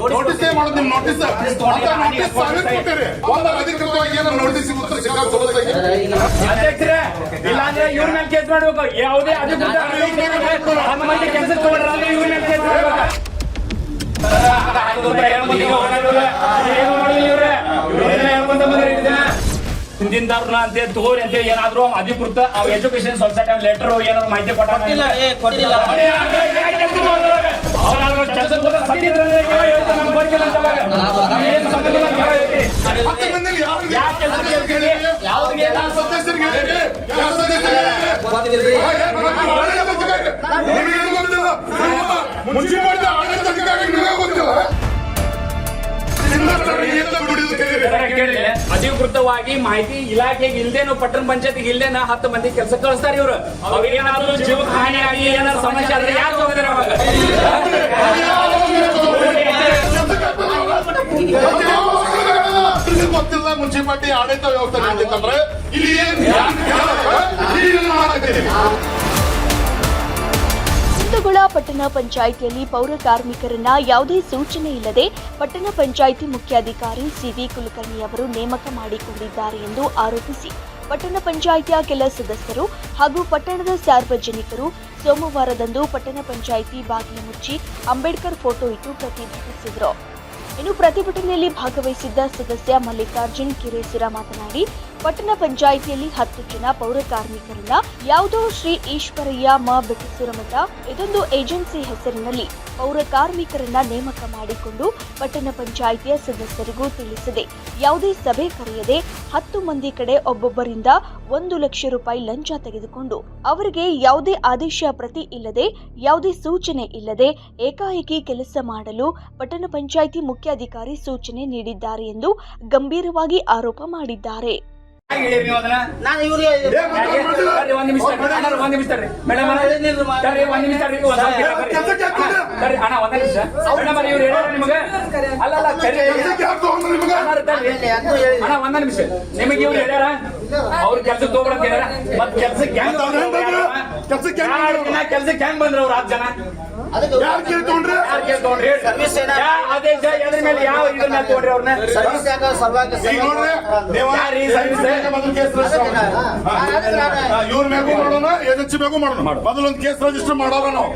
Notice ಮಾಡೋದು ನಿಮ್ notice. Notice ಸಾವಿರ ಕೊಟ್ಟಿರಿ ಒಂದು ಅಧಿಕೃತವಾಗಿ ಏನೋ ನೋಟಿಸ್ ಉತ್ತರ ಇಲ್ಲಾಂದ್ರೆ ಇವ್ರ ಮೇಲೆ ಕೇಸ್ ಮಾಡ್ಬೇಕು. ಯಾವುದೇ ಅಧಿಕೃತ ಹತ್ತು ಮಂದಿ ಕೆಲಸ ತಗೊಂಡ್ರೆ ಇವ್ರ ಮೇಲೆ ಕೇಸ್ ಮಾಡ್ಬೇಕು. ಏನು ಮಾಡಿಲ್ಲ ಇವ್ರೆ? ಇವ್ರೇನೇ ಹೇಳ್ಕೊಂತ ಬಂದ್ರಿ ಇದನ್ನ ಹಿಂದಿಂದವ್ರನ್ನ ಅಂತ ತಗೋರಿ ಅಂತ ಏನಾದ್ರು ಅಧಿಕೃತ ಎಜುಕೇಶನ್ ಸೊಸೈಟಿ ಲೆಟರ್ ಏನಾದ್ರು ಮಾಹಿತಿ ಕೊಟ್ಟ ಕೊಟ್ಟಿಲ್ಲ ಏ ಅಧಿಕೃತವಾಗಿ ಮಾಹಿತಿ ಇಲಾಖೆಗೆ ಇಲ್ದೇನು ಪಟ್ಟಣ ಪಂಚಾಯತಿಗೆ ಇಲ್ದೇನ ಹತ್ತು ಮಂದಿ ಕೆಲಸ ಕಳಿಸ್ತಾರೆ ಇವರು. ಅವ್ರಿಗೆ ಜೀವ ಜೀವಕ್ಕೆ ಹಾನಿ ಆಗಿ ಏನಾದ್ರು ಸಮಸ್ಯೆ ಆದ್ರೆ ಯಾರು ಹೋಗಿದಾರೆ ಗೊತ್ತಿಲ್ಲ ಮುನ್ಸಿಪಾಲಿಟಿ ಆಡಳಿತ ವ್ಯವಸ್ಥೆ ಇಲ್ಲಿ ಏನ್? ಕುಂದಗೋಳ ಪಟ್ಟಣ ಪಂಚಾಯಿತಿಯಲ್ಲಿ ಪೌರ ಕಾರ್ಮಿಕರನ್ನ ಯಾವುದೇ ಸೂಚನೆ ಇಲ್ಲದೆ ಪಟ್ಟಣ ಪಂಚಾಯಿತಿ ಮುಖ್ಯಾಧಿಕಾರಿ ಸಿವಿ ಕುಲಕರ್ಣಿ ಅವರು ನೇಮಕ ಮಾಡಿಕೊಂಡಿದ್ದಾರೆ ಎಂದು ಆರೋಪಿಸಿ ಪಟ್ಟಣ ಪಂಚಾಯಿತಿಯ ಕೆಲ ಸದಸ್ಯರು ಹಾಗೂ ಪಟ್ಟಣದ ಸಾರ್ವಜನಿಕರು ಸೋಮವಾರದಂದು ಪಟ್ಟಣ ಪಂಚಾಯಿತಿ ಬಾಗಿಲು ಮುಚ್ಚಿ ಅಂಬೇಡ್ಕರ್ ಫೋಟೋ ಇಟ್ಟು ಪ್ರತಿಭಟಿಸಿದರು. ಇನ್ನು ಪ್ರತಿಭಟನೆಯಲ್ಲಿ ಭಾಗವಹಿಸಿದ್ದ ಸದಸ್ಯ ಮಲ್ಲಿಕಾರ್ಜುನ್ ಕಿರೇಸಿರ ಮಾತನಾಡಿ, ಪಟ್ಟಣ ಪಂಚಾಯಿತಿಯಲ್ಲಿ ಹತ್ತು ಜನ ಪೌರ ಕಾರ್ಮಿಕರನ್ನ ಯಾವುದೋ ಶ್ರೀ ಈಶ್ವರಯ್ಯ ಮ ಬೆಟ್ಟಸುರಮಠ ಇದೊಂದು ಏಜೆನ್ಸಿ ಹೆಸರಿನಲ್ಲಿ ಪೌರ ಕಾರ್ಮಿಕರನ್ನ ನೇಮಕ ಮಾಡಿಕೊಂಡು ಪಟ್ಟಣ ಪಂಚಾಯಿತಿಯ ಸದಸ್ಯರಿಗೂ ತಿಳಿಸದೆ. ಯಾವುದೇ ಸಭೆ ಕರೆಯದೆ ಹತ್ತು ಮಂದಿ ಕಡೆ ಒಬ್ಬೊಬ್ಬರಿಂದ ಒಂದು ಲಕ್ಷ ರೂಪಾಯಿ ಲಂಚ ತೆಗೆದುಕೊಂಡು ಅವರಿಗೆ ಯಾವುದೇ ಆದೇಶ ಪ್ರತಿ ಇಲ್ಲದೆ, ಯಾವುದೇ ಸೂಚನೆ ಇಲ್ಲದೆ ಏಕಾಏಕಿ ಕೆಲಸ ಮಾಡಲು ಪಟ್ಟಣ ಪಂಚಾಯಿತಿ ಮುಖ್ಯಾಧಿಕಾರಿ ಸೂಚನೆ ನೀಡಿದ್ದಾರೆ ಎಂದು ಗಂಭೀರವಾಗಿ ಆರೋಪ ಮಾಡಿದ್ದಾರೆ. ಹೇಳಿರಿ ನಾನು ಇವ್ರಿಗೆ? ಒಂದ್ ನಿಮಿಷ ಒಂದ್ ನಿಮಿಷ. ಮೇಡಮ್ ಒಂದ್ ನಿಮಿಷ ಅಣ್ಣ, ಒಂದ್ ನಿಮಿಷ. ಮೇಡಮ್ ಇವ್ರು ಹೇಳ್ಯಾರ ನಿಮಗೆ? ಅಲ್ಲ. ಅಣ್ಣ, ಒಂದ್ ನಿಮಿಷ. ನಿಮಗೆ ಇವ್ರು ಹೇಳ್ಯಾರ? ಅವ್ರು ಕೆಲ್ಸಕ್ಕೆ ತಗೋಬೇಡ ಮತ್ ಕೆಲ್ಸಕ್ಕೆ ಹೆಂಗ್? ಕೆಲ್ಸಕ್ಕೆ ಕೆಲ್ಸಕ್ಕೆ ಹೆಂಗ್ ಬಂದ್ರು ಅವ್ರ ಹತ್ತು ಜನ? ಆದೇಶ ಎದ್ರ ಮೇಲೆ ಯಾವ ಇದ್ರ ಮೇಲೆ ತಗೊಂಡ್ರಿ ಅವ್ರನ್ನ ಸರ್ವಿಸ್ ಯಾಕ ಮಾಡೋಣ. ಇವ್ರ ಮೇಗೂ ಮಾಡೋಣ ಏಜೆನ್ಸಿ ಮೇಗೂ ಮಾಡೋಣ. ಮೊದಲು ಒಂದು ಕೇಸ್ ರಿಜಿಸ್ಟರ್ ಮಾಡೋಣ ನಾವು.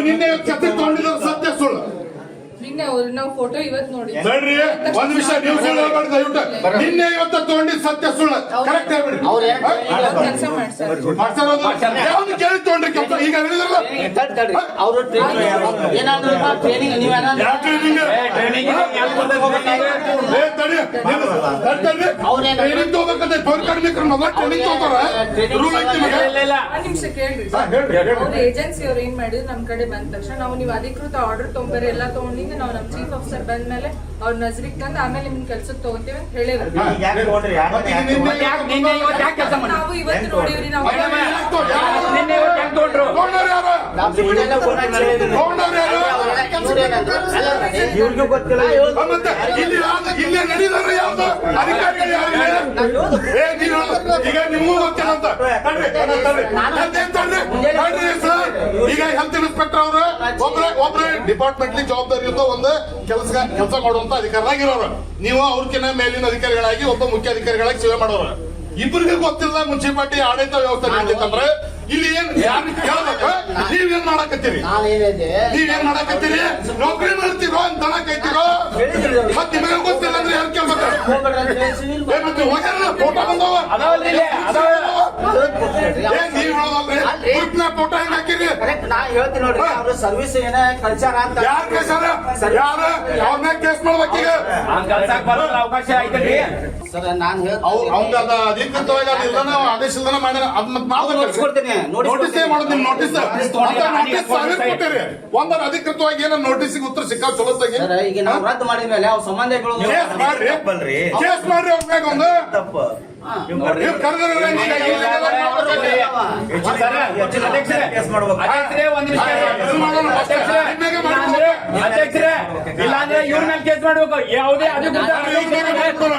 ನಿನ್ನೆ ಕೆತ್ತಕ್ಕೆ ತಗೊಂಡಿದ್ರು ಸುಳ್ಳು ನಿನ್ನೆ ಅವ್ರು ನಾವು ಫೋಟೋ ಇವತ್ ನೋಡಿ ಒಂದ್ ವಿಷಯ ನೀವು ಸುಳ್ಳು ಹೇಳ್ಬೇಡಿ ದಯವಿಟ್ಟು ನಿನ್ನೆ ಇವತ್ತ ತಗೊಂಡಿದ್ ಸತ್ಯ ಸುಳ್ಳು. ಕರೆಕ್ಟ್ ಹೇಳ್ಬಿಡಿ. ಕೆಲಸ ಮಾಡ್ತಾರೆ ಮಾಡ್ತಾರೋದು ಯಾವ್ದು ಕೇಳಿ ತಗೊಂಡ್ರಿ ಕೆಲಸ? ಈಗ ಹೇಳಿದ್ರಲ್ಲ. ಅವರು ಟ್ರೈನಿಂಗ್ ಏನಾದ್ರು ಟ್ರೈನಿಂಗ್ ನೀವೇನಾದ್ರು ಟ್ರೈನಿಂಗ್ ತಡ್ ಟ್ರೈನಿಂಗ್ ತಗೋಬೇಕಂತ ಪೌರ ಕಾರ್ಮಿಕರು ಮೊದಲ ಟ್ರೈನಿಂಗ್ ತಗೋತಾರ ರೂಲ್ ಐತಿ ನಿಮಗೆ? ಇಲ್ಲ ಇಲ್ಲ ಒಂದ್ ನಿಮಿಷ ಕೇಳ್ರಿ. ಹಾ, ಹೇಳ್ರಿ ಹೇಳ್ರಿ. ಅವ್ರ ಏಜೆನ್ಸಿ ಅವ್ರು ಏನ್ ಮಾಡಿದ್ರು? ನಮ್ ಕಡೆ ಬಂದ ತಕ್ಷಣ ನಾವು ನೀವು ಅಧಿಕೃತ ಆರ್ಡರ್ ತೊಗೊಂಬರಿ ಎಲ್ಲ ತಗೊಂಡಿಂಗ್ ನಾವು ನಮ್ ಚೀಫ್ ಆಫೀಸರ್ ಬಂದ ಮೇಲೆ ಅವ್ರ ನಜರಿಗ್ ತಂದು ಆಮೇಲೆ ನಿಮ್ ಕೆಲ್ಸಕ್ಕೆ ತಗೋತೀವಿ ಅಂತ ಹೇಳಿದ್ರು. ಮಾಡಿ ನಾವು ಇವತ್ತು ನೋಡಿವ್ರಿ ನಾವು ಯಾರು? ಇವ್ರಿಗೂ ಗೊತ್ತಿಲ್ಲ ಮತ್ತೆ ಇಲ್ಲಿ ಇಲ್ಲೇ ನಡೀತಾರೆ ಯಾವ್ದು ಅಧಿಕಾರಿಗಳು ಯಾರು? ಏ ನೀನು ಈಗ ನಿಮಗೂ ಗೊತ್ತಿಲ್ಲ ಅಂತ ಸರ್. ಈಗ ಹೆಲ್ತ್ ಇನ್ಸ್ಪೆಕ್ಟರ್ ಅವರು ಒಬ್ರೆ ಒಬ್ರೆ ಡಿಪಾರ್ಟ್ಮೆಂಟ್ಲಿ ಜವಾಬ್ದಾರಿ ಇರೋ ಒಂದು ಕೆಲಸ ಕೆಲಸ ಮಾಡುವಂತ ಅಧಿಕಾರದಾಗಿರೋರು ನೀವು ಅವ್ರಕಿನ್ನ ಮೇಲಿನ ಅಧಿಕಾರಿಗಳಾಗಿ ಒಬ್ಬ ಮುಖ್ಯ ಅಧಿಕಾರಿಗಳಾಗಿ ಸೇವೆ ಮಾಡೋರು ಇಬ್ಬರಿಗೂ ಗೊತ್ತಿಲ್ಲ ಮುನ್ಸಿಪಾಲಿಟಿ ಆಡಳಿತ ವ್ಯವಸ್ಥೆ ನಡೀತಂದ್ರೆ ಇಲ್ಲಿ ಏನ್ ಯಾರು ಕೇಳ್ಬೇಕು ನೀವೇನ್ ಮಾಡಕತ್ತೀರಿ? ನೀವ್ ನೀವೇನ್ ಮಾಡಕತ್ತೀರಿ? ನೌಕರಿ ಮಾಡ್ತೀರೋ ಅಂತ ಕೈತಿರೋ ಮತ್ ನಿಮಗೆ ಗೊತ್ತಿಲ್ಲ ಅಂದ್ರೆ ಯಾರು ಕೇಳ್ಬೇಕು? ಮತ್ತೆ ಹೋಗ್ಯಾರಲ್ಲ? ಫೋಟೋ ಬಂದವ? ಅದಾವಲ್ರಿ ಏ ನೀವ್ ಹೇಳೋದಲ್ರಿ ಫೋಟೋ ಹಾಕಿರಿ? ಕರೆಕ್ಟ್ ನಾ ಹೇಳ್ತೀನಿ ನೋಡ್ರಿ ಅವ್ರ ಸರ್ವಿಸ್ ಏನ ಕಲ್ಚರ್ ಅಂತ. ಯಾರ್ ಕೇಸ್ ಬರೋಲ್ಲ ಅವಕಾಶ ಐತಲ್ರಿ. ಸರ್ ನಾನ್ ಇಲ್ಲನ ಆದೇಶ ಇಲ್ಲನ ಮಾಡ್ಯಾರ. ಅದ್ ಮತ್ ನಾವು ನೋಟಿಸ್ ಕೊಡ್ತೀನಿ ನೋಟಿಸ್ ಮಾಡೋದು ನಿಮ್ ನೋಟಿಸ್ ತಗೊಂಡಿಲ್ಲ, ನೋಟಿಸ್ ಸಾವಿರ ಕೊಟ್ಟಿರಿ. ಒಂದರ ಅಧಿಕೃತವಾಗಿ ಏನೋ ನೋಟಿಸ್ಗೆ ಉತ್ತರ ಸಿಕ್ಕ ಚಲೋ ತೆಗಿ ಸರ್ ಈಗ ನಾವು ರದ್ದು ಮಾಡಿದ್ಮೇಲೆ ಅವ್ರ ಸಂಬಂಧಗಳು ಕೇಸ್ ಮಾಡ್ರಿ. ಕೇಸ್ ಮಾಡ್ರಿ ಅವ್ರ ಮ್ಯಾಗ ಒಂದು. ಕರೆದ್ರೆ ಅಧ್ಯಕ್ಷರೇ ಒಂದ್ ನಿಮಿಷ. ಇದು ಮಾಡೋಣ first. ಅಧ್ಯಕ್ಷರೇ, ನಿಮ್ಗೆ ಮಾಡಿ ಅಂದ್ರೆ ಅಧ್ಯಕ್ಷರೇ. ಇಲ್ಲ ಅಂದ್ರೆ ಇವ್ರ ಮೇಲೆ ಕೇಸ್ ಮಾಡ್ಬೇಕು. ಯಾವುದೇ ಅದು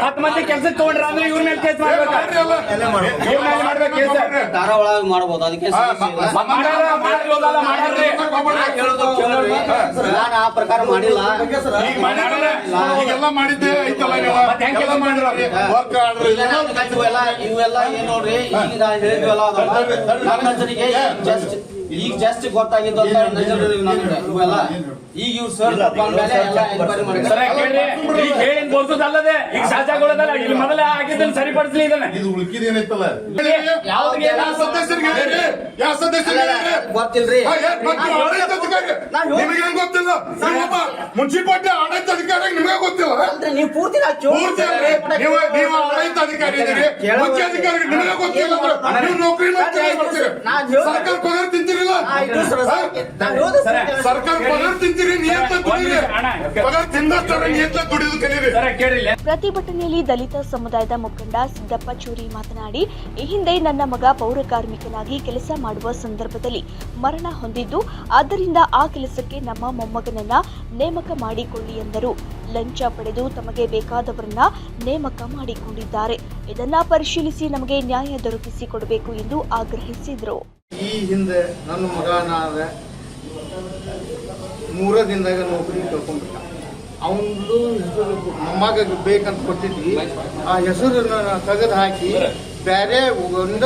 ಹತ್ತು ಮಂದಿ ಕೆಲ್ಸಕ್ಕೆ ತಗೊಂಡ್ರ ಅಂದ್ರೆ ಇವ್ರ ಮೇಲೆ ಕೇಸ್ ಮಾಡ್ಬೇಕು? ಇವ್ರ ಮೇಲೆ ಮಾಡ್ಬೇಕು ಕೇಸ್. ಧಾರಾವಾಳ ಮಾಡ್ಬೋದು ಅದಕ್ಕೆ ನಾನು ಆ ಪ್ರಕಾರ ಮಾಡಿಲ್ಲ. ಈಗ ಮಾಡಿದ್ದೆ ಐತಲ್ಲ ನೀವು. ಮತ್ತೆ ಹೆಂಗ್ ವರ್ಕ್ ಆರ್ಡರ್ ಇವೆಲ್ಲ ಇವೆಲ್ಲ ಏನ್ ನೋಡ್ರಿ? ಈಗ ನಾನು ಹೇಳಿದ್ವಲ್ಲ ಅದಲ್ಲ? ನನ್ನ ಹೆಸರಿಗೆ ಜಸ್ಟ್ ಈಗ ಜಸ್ಟ್ ಗೊತ್ತಾಗಿದ್ದು ಅಂತ ನನಗೆ ಇವೆಲ್ಲ. ಈಗ ಇವ್ರು ಸರ್ ಮೇಲೆ ಎಲ್ಲ ಎನ್ಕ್ವೈರಿ ಸರ ಮಾಡಿದ್ದಾರೆ ಕೇಳ್ರಿ ಈಗ ಹೇಳಿ ಬೋರ್ಸೋದಲ್ಲದೆ ಈಗ ಇಲ್ಲಿ ಮೊದಲ ಆಗಿದ್ದನ್ನು ಸರಿಪಡಿಸ್ಲಿ ಇದನ್ನ. ಇದು ಉಳ್ಕಿದೇನೈತಲ್ಲ ಯಾವ್ದ್ಗೆ ಯಾವ ಸದಸ್ಯರಿಗೆ ಹೇಳಿರಿ ಯಾವ ಸದಸ್ಯರಿಗೆ ಹೇಳಿರಿ ಗೊತ್ತಿಲ್ರಿ. ಹಾ, ಏನ್ ಗೊತ್ತಿಲ್ಲ? ನೀವೊಬ್ಬ ಮುನ್ಸಿಪಾಲ್ಟಿ ಆಡಳಿತ ಅಧಿಕಾರಿ ನಿಮಗೆ ಗೊತ್ತಿಲ್ಲ. ಅಂದ್ರೆ ನೀವು ಪೂರ್ತಿ ನಾ ಪೂರ್ತಿ ಅಲ್ರಿ ನೀವು ನೀವು ಆಡಳಿತ ಅಧಿಕಾರಿ ಇದ್ದೀರಿ. ಮುಖ್ಯ ಅಧಿಕಾರಿ ನಿಮಗೆ ಗೊತ್ತಿಲ್ಲ ಅಂದ್ರೆ ನೀವು ನೌಕರಿ ಮಾಡ್ತೀರಿ ನಾನ್ ಹೇಳ್ದೆ. ಸರ್ಕಾರ ಪಗಾರ ತಿಂತೀರಿಲ್ಲ ನಾ ಇದು ಸರ್- ಹಾ? ನಾ ಹೇಳೋದು ಸರ್ ಸರ, ಸರ್ಕಾರ ಪಗಾರ ತಿಂತೀರಿ ನಿಯಂತ್ರ ದುಡಿರಿ. ಪಗಾರ ತಿಂದಷ್ಟರ ನಿಯಂತ್ರ ದುಡಿದು ಕಲೀರಿ ಸರ ಕೇಳಿಲ್ಲ. ಪ್ರತಿಭಟನೆಯಲ್ಲಿ ದಲಿತ ಸಮುದಾಯದ ಮುಖಂಡ ಸಿದ್ದಪ್ಪ ಚೂರಿ ಮಾತನಾಡಿ ಈ ಹಿಂದೆ ನನ್ನ ಮಗ ಪೌರ ಕಾರ್ಮಿಕನಾಗಿ ಕೆಲಸ ಮಾಡುವ ಸಂದರ್ಭದಲ್ಲಿ ಮರಣ ಹೊಂದಿದ್ದು ಆದ್ದರಿಂದ ಆ ಕೆಲಸಕ್ಕೆ ನಮ್ಮ ಮೊಮ್ಮಗನನ್ನ ನೇಮಕ ಮಾಡಿಕೊಳ್ಳಿ ಎಂದರು. ಲಂಚ ಪಡೆದು ತಮಗೆ ಬೇಕಾದವರನ್ನ ನೇಮಕ ಮಾಡಿಕೊಂಡಿದ್ದಾರೆ. ಇದನ್ನ ಪರಿಶೀಲಿಸಿ ನಮಗೆ ನ್ಯಾಯ ದೊರಕಿಸಿ ಕೊಡಬೇಕು ಎಂದು ಆಗ್ರಹಿಸಿದರು. ಈ ಹಿಂದೆ ನನ್ನ ಮಗನಾದ ಮೂರ ದಿನದಾಗ ನೌಕರಿ ಅವನು ಹೆಸರು ನಮ್ಮಗ ಬೇಕಂತ ಕೊಟ್ಟಿದ್ವಿ. ಆ ಹೆಸರನ್ನ ತೆಗೆದು ಹಾಕಿ ಬೇರೆ ಒಂದ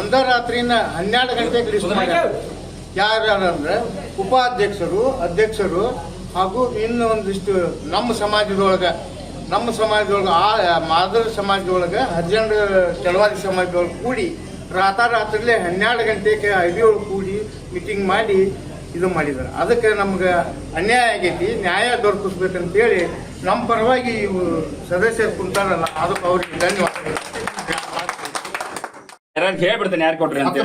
ಒಂದ ರಾತ್ರಿನ ಹನ್ನೆರಡು ಗಂಟೆಗೆ ಲಿಸ್ಟ್ ಮಾಡ್ಯಾರ. ಯಾರ್ಯಾರಂದ್ರೆ ಉಪಾಧ್ಯಕ್ಷರು, ಅಧ್ಯಕ್ಷರು ಹಾಗೂ ಇನ್ನು ಒಂದಿಷ್ಟು ನಮ್ಮ ಸಮಾಜದೊಳಗೆ ನಮ್ಮ ಸಮಾಜದೊಳಗೆ ಆ ಮಾದರ ಸಮಾಜದೊಳಗೆ ಹದಿನೆಂಟು ಚಳವಾದಿ ಸಮಾಜದೊಳಗೆ ಕೂಡಿ ರಾತ್ರಾತ್ರಿಲೇ ಹನ್ನೆರಡು ಗಂಟೆಗೆ ಐದಿಯೊಳಗೆ ಕೂಡಿ ಮೀಟಿಂಗ್ ಮಾಡಿ ಇದು ಮಾಡಿದ್ದಾರೆ. ಅದಕ್ಕೆ ನಮ್ಗೆ ಅನ್ಯಾಯ ಆಗೈತಿ ನ್ಯಾಯ ದೊರಕಿಸ್ಬೇಕಂತೇಳಿ ನಮ್ಮ ಪರವಾಗಿ ಇವು ಸದಸ್ಯರು ಕುಂತಾರಲ್ಲ ಅದಕ್ಕೆ ಅವ್ರಿಗೆ ಧನ್ಯವಾದಗಳು. ಯಾರು ಹೇಳ್ಬಿಡ್ತೇನೆ ಯಾರು ಕೊಟ್ರಿ ಅಂತ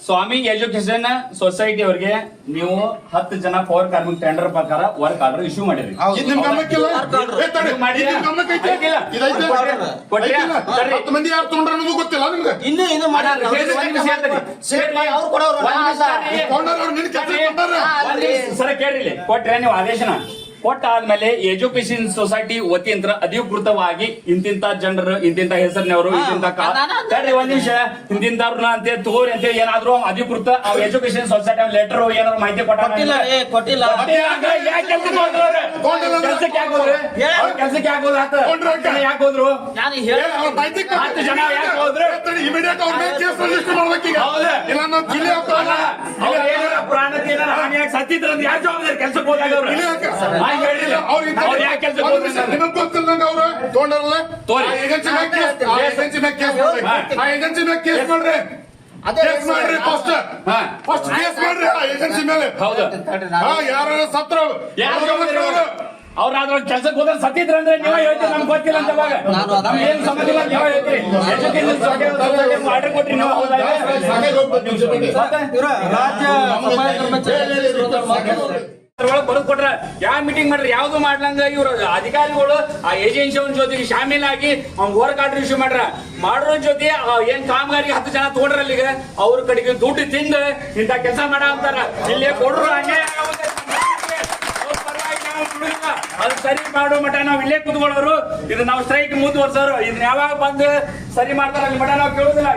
ಸ್ವಾಮಿ ಎಜುಕೇಶನ್ ಸೊಸೈಟಿ ಅವರಿಗೆ ನೀವು ಹತ್ತು ಜನ ಪವರ್ ಕಾರ್ಮಿಕ್ ಟೆಂಡರ್ ಪ್ರಕಾರ ವರ್ಕ್ ಆರ್ಡರ್ ಇಶ್ಯೂ ಮಾಡಿರಿ ಇದು ನಿಮ್ ಗಮನಕ್ಕಿಲ್ಲ ಏ, ತಡಿ, ಮಾಡಿಲ್ಲ. ನಿಮ್ ಗಮನಕ್ಕೆ ಐತಿಲ್ಲ. ಇದೈತೆ? ಕೊಟ್ರ್ಯಾ? ಐತಿಲ್ಲ? ತಡಿ. ಹತ್ತು ಮಂದಿ ಯಾರು ತಗೊಂಡ್ರ ಅನ್ನೋದು ಗೊತ್ತಿಲ್ಲ ನಿಮ್ಗೆ ಇನ್ನು ಇದು ಮಾಡ್ಯಾರ ಕೇಳಿ, ಒಂದ್ ನಿಮಿಷ ಹೇಳ್ತೀನಿ. ಸೇರ್ಲಿ, ಅವ್ರು ಕೊಡೋರು, ಒಂದ್ ನಾ ನಿಮಿಷ ಅಲ್ಲ. ರೀ. ತಗೊಂಡವ್ರು ನಿನ್ ಕೆಲಸ ಕೊಟ್ಟಾರ ಒಂದ್ ಸರ ಕೇಳ್ರಿ ಇಲ್ಲಿ. ಕೊಟ್ರೆ ನೀವು ಆದೇಶನ ಕೊಟ್ಟ ಆದ್ಮೇಲೆ ಎಜುಕೇಶನ್ ಸೊಸೈಟಿ ವತಿಯಿಂದ ಅಧಿಕೃತವಾಗಿ ಇಂತಿಂತ ಜನರು ಇಂತಿಂತ ಹೆಸರಿನವರು ಇಂತಿಂತ ತಡ್ರಿ ಒಂದ್ ನಿಮಿಷ ಇಂತಿಂತವ್ರನ್ನ ಅಂತ ತೋರಿ ಅಂತ ಏನಾದ್ರು ಅಧಿಕೃತ ಎಜುಕೇಶನ್ ಸೊಸೈಟಿ ಲೆಟರ್ ಏನಾದ್ರು ಮಾಹಿತಿ ಕೊಟ್ಟ ಕೊಟ್ಟಿಲ್ಲ ಕೊಟ್ಟಿಲ್ಲ. ಕೆಲ್ಸಕ್ಕೆ ಯಾಕೆ ಹೋದ್ರು? ಅವ್ರ್ ಕೆಲ್ಸಕ್ಕೆ ಯಾಕೆ ಹೋದ್ರು? ಆತ? ಕೊಂಡ್ರು ಅಂತ. ಯಾಕೆ ಹೋದ್ರು? ನಾನು ಏ, ಹೇಳ ಅವ್ರ ಮಾಹಿತಿ ಕೊಟ್ಟು- ಹತ್ತು ಜನ ಯಾಕೆ ಹೋದ್ರು? ತಡಿ, immediate ಅವ್ರ ಮೇಲೆ ಕೇಸ್ ರಿಜಿಸ್ಟರ್ ಮಾಡ್ಬೇಕೀಗ. ಇಲ್ಲ ನಾವು ಜಿಲ್ಲೆ ಅಲ್ಲ, ಅವ್ರು ಏನಾರ ಪ್ರಾಣಕ್ಕೆ ಏನಾರ ಹಾನಿಯಾಗಿ ಸತ್ತಿದ್ರು ಅಂತ ಯಾರು ಜವಾಬ್ದಾರಿ ಕೆಲ್ಸಕ್ಕೆ ಹೋದಾಗ ಅವ್ರು? ಅವ್ರು? ನಿಮಗ್ ಗೊತ್ತಿಲ್ಲದಂಗ ಅವ್ರು ತಗೊಂಡಾರಲ್ಲ? ತೋರಿ. ಆ ಏಜೆನ್ಸಿ ಕೇಸ್- ಆ ಏಜೆನ್ಸಿ ಕೇಸ್ ಮಾಡ್ರಿ. ಆ ಏಜೆನ್ಸಿ ಕೇಸ್ ಮಾಡ್ರಿ. ಅದೇ ಕೇಸ್ ಮಾಡ್ರಿ ಫಸ್ಟ್ ಹಾ. ಫಸ್ಟ್ ಕೇಸ್ ಮಾಡ್ರಿ ಆ ಏಜೆನ್ಸಿ ಮೇಲೆ. ಹೌದು. ಹಾ ಯಾರು ಸತ್ರ ಯಾರು ಅವ್ರ ಅದ್ರೊಳಗೆ ಕೆಲ್ಸಕ್ಕೆ ಹೋದ್ರೆ ಸತ್ತಿದ್ರ ಅಂದ್ರೆ ನೀವೇ ಹೇಳ್ತೀರಿ ನಮ್ಗೆ ಗೊತ್ತಿಲ್ಲ ಅಂತ ಅವಾಗ. ನಮ್ಗೆ ಏನ್ ಸಂಬಂಧ ಇಲ್ಲ ನೀವೇ ಹೇಳ್ತೀರಿ. ಆರ್ಡರ್ ಕೊಟ್ರಿ ನೀವು ರಾಜ್ಯ ಬರೋದ್ ಕೊಟ್ರ ಯಾವ ಮೀಟಿಂಗ್ ಮಾಡ್ರಿ? ಯಾವ್ದು ಮಾಡ್ಲಂಗ ಇವ್ರು? ಅಧಿಕಾರಿಗಳು ಆ ಏಜೆನ್ಸಿ ಅವ್ನ ಜೊತೆಗೆ ಶಾಮೀಲಾಗಿ ಅವ್ನ್ ವರ್ಕ್ ಆರ್ಡರ್ ಇಶ್ಯೂ ಮಾಡ್ರ. ಮಾಡೋರ ಜೊತೆ ಏನ್ ಕಾಮಗಾರಿಗೆ ಹತ್ತು ಜನ ತಗೊಂಡ್ರಲ್ಲ ಈಗ? ಅವ್ರ ಕಡೆಗೆ ದುಡ್ಡು ತಿಂದು ಇಂತ ಕೆಲಸ ಮಾಡ ಅಂತಾರ. ಇಲ್ಲಿ ಕೊಡ್ರು ಅನ್ಯಾಯ. ಅದು ಸರಿ ಮಾಡೋ ಮಟ ನಾವ್ ಇಲ್ಲೇ ಕುತ್ಕೊಳ್ಳೋರು. ಇದು ನಾವು ಸ್ಟ್ರೈಕ್ ಮುಂದುವರ್ಸೋರು. ಇದನ್ನ ಯಾವಾಗ ಬಂದು ಸರಿ ಮಾಡ್ತಾರ ಅಲ್ಲಿ ಮಟ ನಾವು ಕೇಳುದಿಲ್ಲ.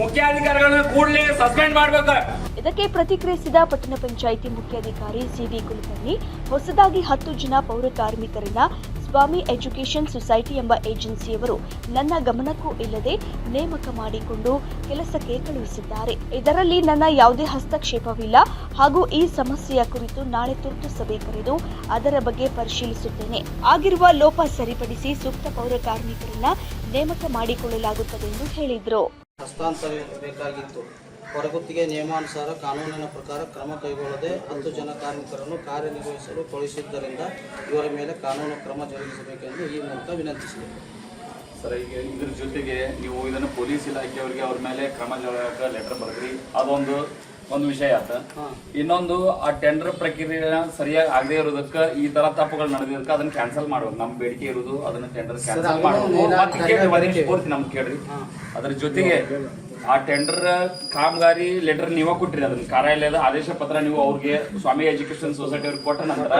ಮುಖ್ಯ ಮುಖ್ಯಾಧಿಕಾರಿಗಳನ್ನ ಕೂಡಲೇ ಸಸ್ಪೆಂಡ್ ಮಾಡ್ಬೇಕು. ಇದಕ್ಕೆ ಪ್ರತಿಕ್ರಿಯಿಸಿದ ಪಟ್ಟಣ ಪಂಚಾಯಿತಿ ಮುಖ್ಯಾಧಿಕಾರಿ ಸಿವಿ ಕುಲಕರ್ಣಿ, ಹೊಸದಾಗಿ ಹತ್ತು ಜನ ಪೌರ ಕಾರ್ಮಿಕರನ್ನ ಸ್ವಾಮಿ ಎಜುಕೇಷನ್ ಸೊಸೈಟಿ ಎಂಬ ಏಜೆನ್ಸಿಯವರು ನನ್ನ ಗಮನಕ್ಕೂ ಇಲ್ಲದೆ ನೇಮಕ ಮಾಡಿಕೊಂಡು ಕೆಲಸಕ್ಕೆ ಕಳುಹಿಸಿದ್ದಾರೆ. ಇದರಲ್ಲಿ ನನ್ನ ಯಾವುದೇ ಹಸ್ತಕ್ಷೇಪವಿಲ್ಲ ಹಾಗೂ ಈ ಸಮಸ್ಯೆಯ ಕುರಿತು ನಾಳೆ ತುರ್ತು ಸಭೆ ಕರೆದು ಅದರ ಬಗ್ಗೆ ಪರಿಶೀಲಿಸುತ್ತೇನೆ. ಆಗಿರುವ ಲೋಪ ಸರಿಪಡಿಸಿ ಸೂಕ್ತ ಪೌರ ಕಾರ್ಮಿಕರನ್ನ ನೇಮಕ ಮಾಡಿಕೊಳ್ಳಲಾಗುತ್ತದೆ ಎಂದು ಹೇಳಿದರು. ಹೊರಗುತ್ತಿಗೆ ನಿಯಮಾನುಸಾರ ಕಾನೂನಿನ ಪ್ರಕಾರ ಕ್ರಮ ಕೈಗೊಳ್ಳದೆ ಹತ್ತು ಜನ ಕಾರ್ಮಿಕರನ್ನು ಕಾರ್ಯನಿರ್ವಹಿಸಲು ಕಳುಹಿಸಿದ್ದರಿಂದ ಇವರ ಮೇಲೆ ಕಾನೂನು ಕ್ರಮ ಜರುಗಿಸಬೇಕೆಂದು ಈ ಮೂಲಕ ವಿನಂತಿಸಿದೆ. ಸರ್ ಈಗ ಇದ್ರ ಜೊತೆಗೆ ನೀವು ಇದನ್ನು ಪೊಲೀಸ್ ಇಲಾಖೆಯವರಿಗೆ ಅವ್ರ ಮೇಲೆ ಕ್ರಮ ಲೆಟರ್ ಬರೆದ್ರಿ. ಅದೊಂದು ಒಂದು ವಿಷಯ ಆತ. ಇನ್ನೊಂದು ಆ ಟೆಂಡರ್ ಪ್ರಕ್ರಿಯೆ ಸರಿಯಾಗಿ ಆಗದೆ ಇರೋದಕ್ಕೆ ಈ ತರ ತಪ್ಪುಗಳು ನಡೆದಿದ್ದಕ್ಕೆ ಅದನ್ನ ಕ್ಯಾನ್ಸಲ್ ಮಾಡೋದು ನಮ್ ಬೇಡಿಕೆ ಇರೋದು ಅದನ್ನ ಟೆಂಡರ್ ಕ್ಯಾನ್ಸಲ್ ಪೂರ್ತಿ ನಮ್ಗೆ ಕೇಳ್ರಿ. ಅದ್ರ ಜೊತೆಗೆ ಆ ಟೆಂಡರ್ ಕಾಮಗಾರಿ ಲೆಟರ್ ನೀವೇ ಕೊಟ್ಟಿರಿ ಅದನ್ನ. ಕಾರ್ಯಾಲಯದ ಆದೇಶ ಪತ್ರ ನೀವು ಅವ್ರಿಗೆ ಸ್ವಾಮಿ ಎಜುಕೇಶನ್ ಸೊಸೈಟಿ ಅವ್ರಿಗೆ ಕೊಟ್ಟ ನಂತರ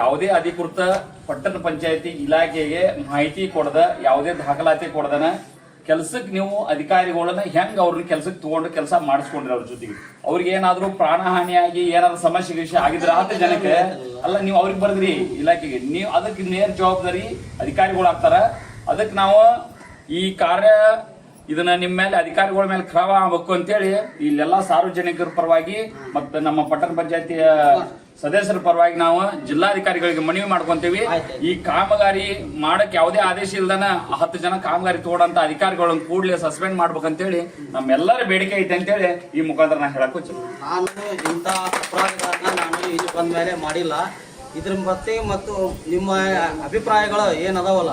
ಯಾವುದೇ ಅಧಿಕೃತ ಪಟ್ಟಣ ಪಂಚಾಯತಿ ಇಲಾಖೆಗೆ ಮಾಹಿತಿ ಕೊಡದ, ಯಾವುದೇ ದಾಖಲಾತಿ ಕೊಡದನ ಕೆಲ್ಸಕ್ಕೆ ನೀವು ಅಧಿಕಾರಿಗಳನ್ನ ಹೆಂಗ್ ಅವ್ರನ್ನ ಕೆಲ್ಸಕ್ಕೆ ತಗೊಂಡು ಕೆಲಸ ಮಾಡಿಸ್ಕೊಂಡ್ರಿ ಅವ್ರ ಜೊತೆಗೆ. ಅವ್ರಿಗೆ ಏನಾದ್ರು ಪ್ರಾಣಹಾನಿಯಾಗಿ ಏನಾದ್ರು ಸಮಸ್ಯೆ ಗಿಸ್ಯೆ ಆಗಿದ್ರೆ ಆತ ಜನಕ್ಕೆ ಅಲ್ಲ, ನೀವು ಅವ್ರಿಗೆ ಬರ್ದ್ರಿ ಇಲಾಖೆಗೆ. ನೀವು ಅದಕ್ಕೆ ನೇರ ಜವಾಬ್ದಾರಿ ಅಧಿಕಾರಿಗಳು ಆಗ್ತಾರ ಅದಕ್ಕೆ ನಾವು ಈ ಕಾರ್ಯ ಇದನ್ನ ನಿಮ್ಮ ಮೇಲೆ ಅಧಿಕಾರಿಗಳ ಮೇಲೆ ಕ್ರಮ ಆಗ್ಬೇಕು ಅಂತೇಳಿ ಇಲ್ಲೆಲ್ಲ ಸಾರ್ವಜನಿಕರ ಪರವಾಗಿ ಮತ್ತೆ ನಮ್ಮ ಪಟ್ಟಣ ಪಂಚಾಯತಿಯ ಸದಸ್ಯರ ಪರವಾಗಿ ನಾವು ಜಿಲ್ಲಾಧಿಕಾರಿಗಳಿಗೆ ಮನವಿ ಮಾಡ್ಕೊಂತೀವಿ. ಈ ಕಾಮಗಾರಿ ಮಾಡಕ್ ಯಾವುದೇ ಆದೇಶ ಇಲ್ದನ ಹತ್ತು ಜನ ಕಾಮಗಾರಿ ತೋಡಂತ ಅಧಿಕಾರಿಗಳನ್ನ ಕೂಡಲೇ ಸಸ್ಪೆಂಡ್ ಮಾಡ್ಬೇಕಂತೇಳಿ ನಮ್ಮೆಲ್ಲರ ಬೇಡಿಕೆ ಐತೆ ಅಂತೇಳಿ ಈ ಮುಖಾಂತರ ನಾ ಹೇಳಕ್ ನಾನು ಇಂಥ ಅಪರಾಧಗಳನ್ನ ನಾನು ಇಲ್ಲಿ ಬಂದ ಮೇಲೆ ಮಾಡಿಲ್ಲ. ಇದ್ರ ಬಗ್ಗೆ ಮತ್ತು ನಿಮ್ಮ ಅಭಿಪ್ರಾಯಗಳು ಏನದಾವಲ್ಲ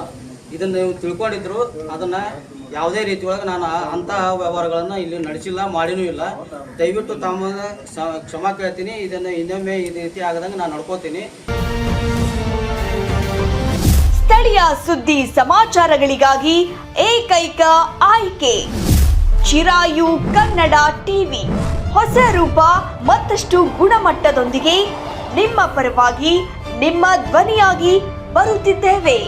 ಇದನ್ನ ನೀವು ತಿಳ್ಕೊಂಡಿದ್ರು ಅದನ್ನ ಯಾವುದೇ ರೀತಿ ಒಳಗೆ ನಾನು ಅಂತಹ ವ್ಯವಹಾರಗಳನ್ನು ಇಲ್ಲಿ ನಡೆಸಿಲ್ಲ, ಮಾಡಿನೂ ಇಲ್ಲ. ದಯವಿಟ್ಟು ತಮ್ಮ ಕ್ಷಮ ಕೇಳ್ತೀನಿ. ಇದನ್ನು ಇನ್ನೊಮ್ಮೆ ಈ ರೀತಿ ಆಗದಂಗೆ ನಾನು ನಡ್ಕೋತೀನಿ. ಸ್ಥಳೀಯ ಸುದ್ದಿ ಸಮಾಚಾರಗಳಿಗಾಗಿ ಏಕೈಕ ಆಯ್ಕೆ. ಚಿರಾಯು ಕನ್ನಡ ಟಿವಿ. ಹೊಸ ರೂಪ, ಮತ್ತಷ್ಟು ಗುಣಮಟ್ಟದೊಂದಿಗೆ ನಿಮ್ಮ ಪರವಾಗಿ ನಿಮ್ಮ ಧ್ವನಿಯಾಗಿ ಬರುತ್ತಿದ್ದೇವೆ.